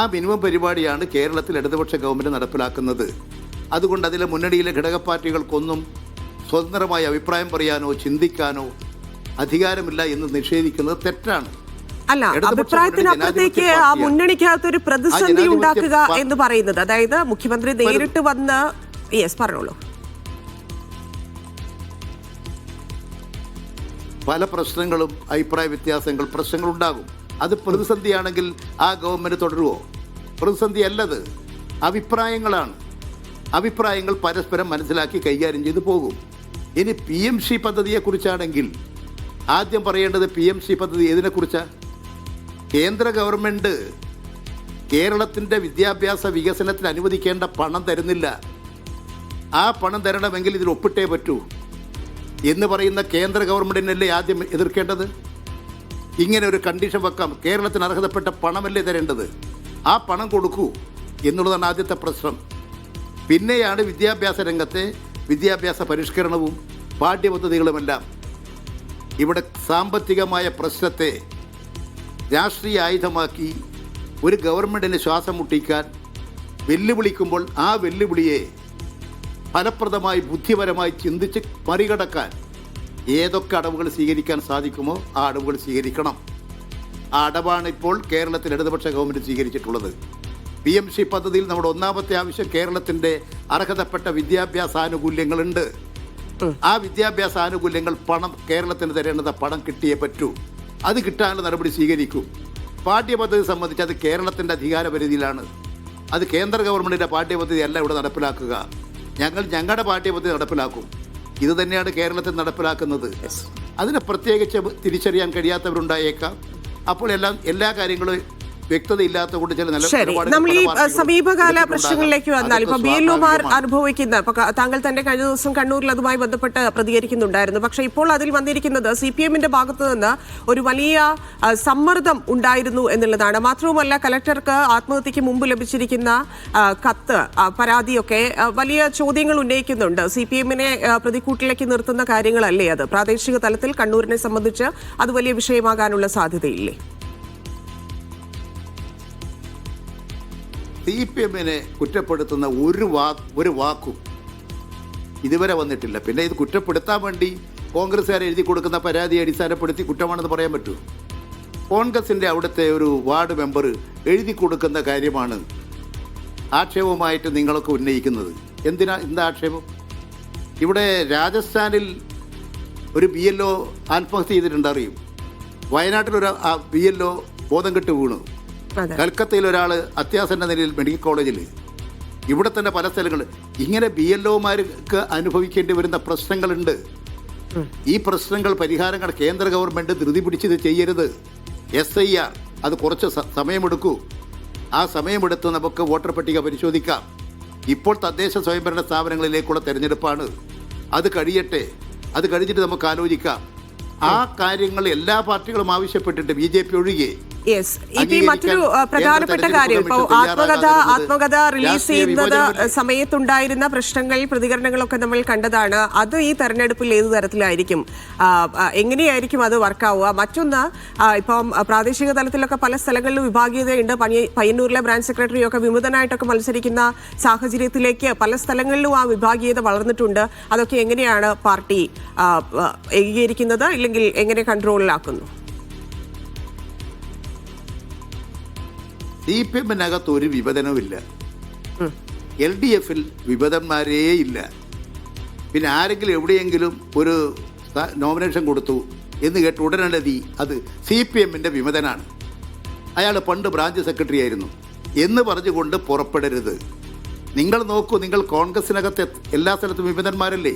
ആ മിനിമം പരിപാടിയാണ് കേരളത്തിൽ ഇടതുപക്ഷ ഗവൺമെന്റ് നടപ്പിലാക്കുന്നത്. അതുകൊണ്ട് അതിലെ മുന്നണിയിലെ ഘടക പാർട്ടികൾക്കൊന്നും സ്വതന്ത്രമായി അഭിപ്രായം പറയാനോ ചിന്തിക്കാനോ അധികാരമില്ല എന്ന് നിഷേധിക്കുന്നത് തെറ്റാണ്. അല്ല അഭിപ്രായത്തിനപ്പുറത്തേക്ക് ആ ജനാധിപത്യ മുന്നണിക്കകത്ത് ഒരു പ്രതിസന്ധി ഉണ്ടാക്കുക എന്ന് പറയുന്നത്. അതായത് മുഖ്യമന്ത്രി നേരിട്ട് വന്ന് യെസ് പറഞ്ഞോളൂ. പല പ്രശ്നങ്ങളും അഭിപ്രായ വ്യത്യാസങ്ങൾ പ്രശ്നങ്ങളുണ്ടാകും. അത് പ്രതിസന്ധിയാണെങ്കിൽ ആ ഗവൺമെന്റ് തുടരുമോ പ്രതിസന്ധി അല്ലത് അഭിപ്രായങ്ങളാണ്. അഭിപ്രായങ്ങൾ പരസ്പരം മനസ്സിലാക്കി കൈകാര്യം ചെയ്തു പോകും. ഇനി പി എം സി പദ്ധതിയെക്കുറിച്ചാണെങ്കിൽ ആദ്യം പറയേണ്ടത് പി എം സി പദ്ധതി ഏതിനെക്കുറിച്ചാണ് കേന്ദ്ര ഗവൺമെന്റ് കേരളത്തിന്റെ വിദ്യാഭ്യാസ വികസനത്തിന് അനുവദിക്കേണ്ട പണം തരുന്നില്ല. ആ പണം തരണമെങ്കിൽ ഇതിൽ ഒപ്പിട്ടേ പറ്റൂ. എന്ന് പറയുന്ന കേന്ദ്ര ഗവൺമെന്റിനല്ലേ ആദ്യം എതിർക്കേണ്ടത്? ഇങ്ങനെ ഒരു കണ്ടീഷൻ വെക്കാം. കേരളത്തിന് അർഹതപ്പെട്ട പണമല്ലേ തരേണ്ടത്? ആ പണം കൊടുക്കൂ എന്നുള്ളതാണ് ആദ്യത്തെ പ്രശ്നം. പിന്നെയാണ് വിദ്യാഭ്യാസ രംഗത്തെ വിദ്യാഭ്യാസ പരിഷ്കരണവും പാഠ്യപദ്ധതികളുമെല്ലാം. ഇവിടെ സാമ്പത്തികമായ പ്രശ്നത്തെ രാഷ്ട്രീയ ആയുധമാക്കി ഒരു ഗവൺമെന്റിന് ശ്വാസം മുട്ടിക്കാൻ വെല്ലുവിളിക്കുമ്പോൾ ആ വെല്ലുവിളിയെ ഫലപ്രദമായി ബുദ്ധിപരമായി ചിന്തിച്ച് മറികടക്കാൻ ഏതൊക്കെ അടവുകൾ സ്വീകരിക്കാൻ സാധിക്കുമോ ആ അടവുകൾ സ്വീകരിക്കണം. ആ അടവാണ് ഇപ്പോൾ കേരളത്തിൽ ഇടതുപക്ഷ ഗവൺമെന്റ് സ്വീകരിച്ചിട്ടുള്ളത്. പി എം സി പദ്ധതിയിൽ നമ്മുടെ ഒന്നാമത്തെ ആവശ്യം കേരളത്തിന്റെ അർഹതപ്പെട്ട വിദ്യാഭ്യാസ ആനുകൂല്യങ്ങളുണ്ട് ആ വിദ്യാഭ്യാസ ആനുകൂല്യങ്ങൾ പണം കേരളത്തിന് തരേണ്ടത് പണം കിട്ടിയേ പറ്റൂ. അത് കിട്ടാനുള്ള നടപടി സ്വീകരിക്കും. പാഠ്യപദ്ധതി സംബന്ധിച്ച് അത് കേരളത്തിന്റെ അധികാര പരിധിയിലാണ് അത് കേന്ദ്ര ഗവൺമെന്റിന്റെ പാഠ്യപദ്ധതി അല്ല ഇവിടെ നടപ്പിലാക്കുക. ഞങ്ങൾ ഞങ്ങളുടെ പാഠ്യപദ്ധതി നടപ്പിലാക്കും. ഇത് തന്നെയാണ് കേരളത്തിൽ നടപ്പിലാക്കുന്നത്. അതിനെ പ്രത്യേകിച്ച് തിരിച്ചറിയാൻ കഴിയാത്തവരുണ്ടായേക്കാം. അപ്പോൾ എല്ലാം എല്ലാ കാര്യങ്ങളും വ്യക്തതയില്ലാത്ത കൊണ്ട് ചില നല്ല ശരി നമ്മൾ ഈ സമീപകാല. പ്രശ്നങ്ങളിലേക്ക് വന്നാൽ ഇപ്പൊ ബി എൽ ഒമാർ അനുഭവിക്കുന്ന ഇപ്പൊ താങ്കൾ തന്നെ കഴിഞ്ഞ ദിവസം കണ്ണൂരിൽ അതുമായി ബന്ധപ്പെട്ട് പ്രതികരിക്കുന്നുണ്ടായിരുന്നു. പക്ഷേ ഇപ്പോൾ അതിൽ വന്നിരിക്കുന്നത് സി പി എമ്മിന്റെ ഭാഗത്തു നിന്ന് ഒരു വലിയ സമ്മർദ്ദം ഉണ്ടായിരുന്നു എന്നുള്ളതാണ്. മാത്രവുമല്ല കലക്ടർക്ക് ആത്മഹത്യക്ക് മുമ്പ് ലഭിച്ചിരിക്കുന്ന കത്ത് പരാതിയൊക്കെ വലിയ ചോദ്യങ്ങൾ ഉന്നയിക്കുന്നുണ്ട്. സി പി എമ്മിനെ പ്രതിക്കൂട്ടിലേക്ക് നിർത്തുന്ന കാര്യങ്ങളല്ലേ അത്? പ്രാദേശിക തലത്തിൽ കണ്ണൂരിനെ സംബന്ധിച്ച് അത് വലിയ വിഷയമാകാനുള്ള സാധ്യതയില്ലേ? സി പി എമ്മിനെ കുറ്റപ്പെടുത്തുന്ന ഒരു വാ ഒരു വാക്കും ഇതുവരെ വന്നിട്ടില്ല. പിന്നെ ഇത് കുറ്റപ്പെടുത്താൻ വേണ്ടി കോൺഗ്രസ്സുകാർ എഴുതി കൊടുക്കുന്ന പരാതി അടിസ്ഥാനപ്പെടുത്തി കുറ്റമാണെന്ന് പറയാൻ പറ്റുമോ? കോൺഗ്രസിന്റെ അവിടുത്തെ ഒരു വാർഡ് മെമ്പർ എഴുതി കൊടുക്കുന്ന കാര്യമാണ് ആക്ഷേപമായിട്ട് നിങ്ങളൊക്കെ ഉന്നയിക്കുന്നത്. എന്തിനാ എന്താ ആക്ഷേപം? ഇവിടെ രാജസ്ഥാനിൽ ഒരു ബി എൽ ഒ ആത്മഹത്യ ചെയ്തിട്ടുണ്ട് അറിയും വയനാട്ടിലൊരു ബി എൽ ഒ ബോധം കെട്ട് വീണു. കൽക്കത്തയിൽ ഒരാൾ അത്യാസന്ന നിലയിൽ മെഡിക്കൽ കോളേജിൽ ഇവിടെ തന്നെ പല സ്ഥലങ്ങളിൽ ഇങ്ങനെ ബി എൽ ഒമാർക്ക് അനുഭവിക്കേണ്ടി വരുന്ന പ്രശ്നങ്ങളുണ്ട്. ഈ പ്രശ്നങ്ങൾ പരിഹാരങ്ങൾ കേന്ദ്ര ഗവൺമെന്റ് ധൃതി പിടിച്ചത് ചെയ്യരുത്. എസ് ഐ ആർ അത് കുറച്ച് സമയമെടുക്കൂ. ആ സമയമെടുത്ത് നമുക്ക് വോട്ടർ പട്ടിക പരിശോധിക്കാം. ഇപ്പോൾ തദ്ദേശ സ്വയംഭരണ സ്ഥാപനങ്ങളിലേക്കുള്ള തെരഞ്ഞെടുപ്പാണ്. അത് കഴിയട്ടെ. അത് കഴിഞ്ഞിട്ട് നമുക്ക് ആലോചിക്കാം. ആ കാര്യങ്ങൾ എല്ലാ പാർട്ടികളും ആവശ്യപ്പെട്ടിട്ട് ബി ജെ പി ഒഴികെ. യെസ് ഇപ്പൊ ഈ മറ്റൊരു പ്രധാനപ്പെട്ട കാര്യം. ഇപ്പോൾ ആത്മകഥ ആത്മകഥ റിലീസ് ചെയ്യുന്നത്? സമയത്തുണ്ടായിരുന്ന പ്രശ്നങ്ങൾ പ്രതികരണങ്ങളൊക്കെ നമ്മൾ കണ്ടതാണ്. അത് ഈ തെരഞ്ഞെടുപ്പിൽ ഏത് തരത്തിലായിരിക്കും? എങ്ങനെയായിരിക്കും അത് വർക്കാവുക മറ്റൊന്ന് ഇപ്പം പ്രാദേശിക തലത്തിലൊക്കെ പല സ്ഥലങ്ങളിലും വിഭാഗീയതയുണ്ട്. പയ്യന്നൂരിലെ ബ്രാഞ്ച് സെക്രട്ടറിയൊക്കെ വിമതനായിട്ടൊക്കെ മത്സരിക്കുന്ന സാഹചര്യത്തിലേക്ക് പല സ്ഥലങ്ങളിലും ആ വിഭാഗീയത വളർന്നിട്ടുണ്ട്. അതൊക്കെ എങ്ങനെയാണ് പാർട്ടി ഏകീകരിക്കുന്നത്? ഇല്ലെങ്കിൽ എങ്ങനെ കൺട്രോളിലാക്കുന്നു സി പി എമ്മിനകത്ത് ഒരു വിഭജനവുമില്ല. എൽ ഡി എഫിൽ വിഭജന്മാരേ ഇല്ല. പിന്നെ ആരെങ്കിലും എവിടെയെങ്കിലും ഒരു നോമിനേഷൻ കൊടുത്തു എന്ന് കേട്ട് ഉടനടി അത് സി പി എമ്മിന്റെ വിമതനാണ്. അയാൾ പണ്ട് ബ്രാഞ്ച് സെക്രട്ടറി ആയിരുന്നു. എന്ന് പറഞ്ഞുകൊണ്ട് പുറപ്പെടരുത്. നിങ്ങൾ നോക്കൂ നിങ്ങൾ കോൺഗ്രസിനകത്ത് എല്ലാ സ്ഥലത്തും വിമതന്മാരല്ലേ?